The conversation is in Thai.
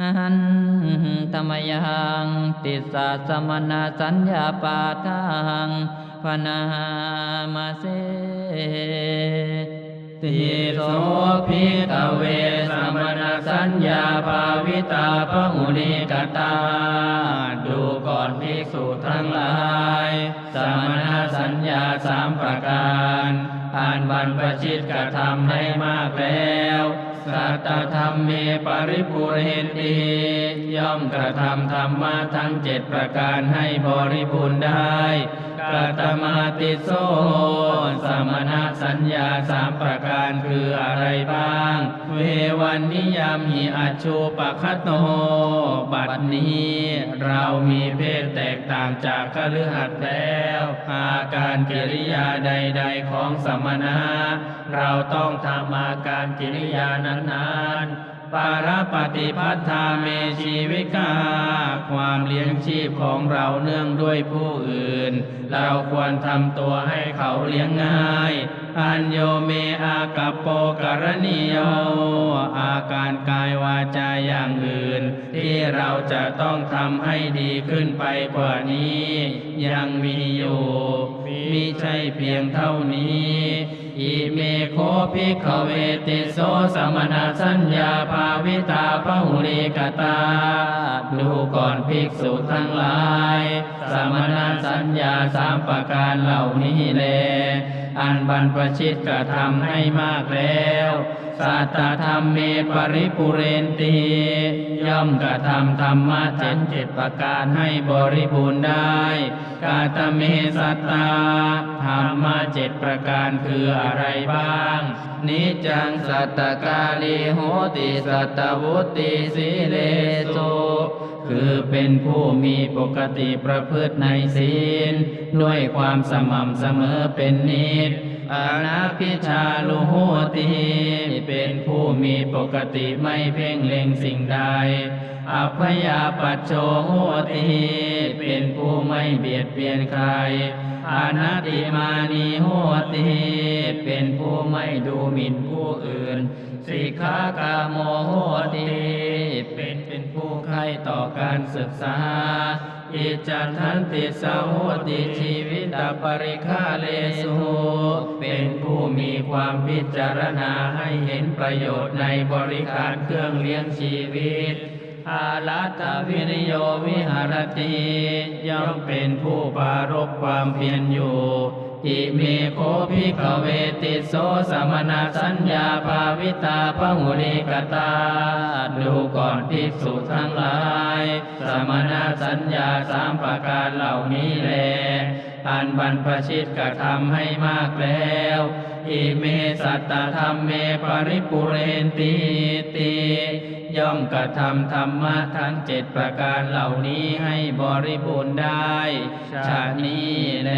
หันธรรมยังติสสะสมณสัญญาปาทังพนามาเสติโสภิกเวสมณสัญญาภาวิตาพหุลิกตา ดูก่อนภิกษุทั้งหลาย สมณสัญญาสามประการ อ่านบรรพชิตกระทำให้มากแล้วสัตธรรมเมปริปุเรนติย่อมกระทำธรรมะทั้งเจ็ดประการให้บริบูรณ์ได้ กตมาติโสสมณะสัญญาสามประการคืออะไรบ้าง เววันนิยามหิอัจชูปะคะโต บัดนี้เรามีเพศแตกต่างจากคฤหัสถ์แล้ว อาการกิริยาใด ๆ ของสมณะ เราต้องทำอาการกิริยานั้นๆ ปารปฏิพัทธาเมชีวิกา ความเลี้ยงชีพของเราเนื่องด้วยผู้อื่น เราควรทำตัวให้เขาเลี้ยงง่าย อัญโยเมอากัปโปกรณีโย อาการกายวาจาอย่างอื่น ที่เราจะต้องทำให้ดีขึ้นไปกว่านี้ ยังมีอยู่มิใช่เพียงเท่านี้อิเมโคภิกขเวติโสสมณสัญญาภาวิตาพหุลิกตา ดูก่อนภิกษุทั้งหลาย สมณสัญญาสามประการเหล่านี้แลอันบรรพชิตกระทำให้มากแล้วสัตตธรรมเมปริปุเรนตีย่อมกระทำธรรมะเจ็ดเจ็ดประการให้บริบูรณ์ได้ กาตเมสัตตาธรรมะเจ็ดประการคืออะไรบ้าง นิจังสัตตกาลีโหติสัตตวุติสีเลโสคือเป็นผู้มีปกติประพฤติในศีล ด้วยความสม่ำเสมอเป็นนิจอนาพิชาลุโหติ เป็นผู้มีปกติไม่เพ่งเล็งสิ่งใด อัพยาปัจโชโหติเป็นผู้ไม่เบียดเบียนใครอนาติมานีโหติเป็นผู้ไม่ดูหมิ่นผู้อื่น สิกขากาโมโหติเป็นเป็นผู้ใคร่ต่อการศึกษาอิจันทันติสาโหติชีวิตปริคาเลสุเป็นผู้มีความพิจารณาให้เห็นประโยชน์ในบริการเครื่องเลี้ยงชีวิต อาลัตตวิริโยวิหารติย่อมเป็นผู้ปรารบความเพียรอยู่อิเมโคภิกขเวติโสสมณสัญญาภาวิตาพหุลิกตา ดูก่อนภิกษุทั้งหลาย สมณสัญญาสามประการเหล่านี้แล อันบรรพชิตกระทำให้มากแล้วอิเมสัตตธรรมเมปริปุเรนติติ ย่อมกระทำธรรมะทั้งเจ็ดประการเหล่านี้ให้บริบูรณ์ได้ชาตินี้แล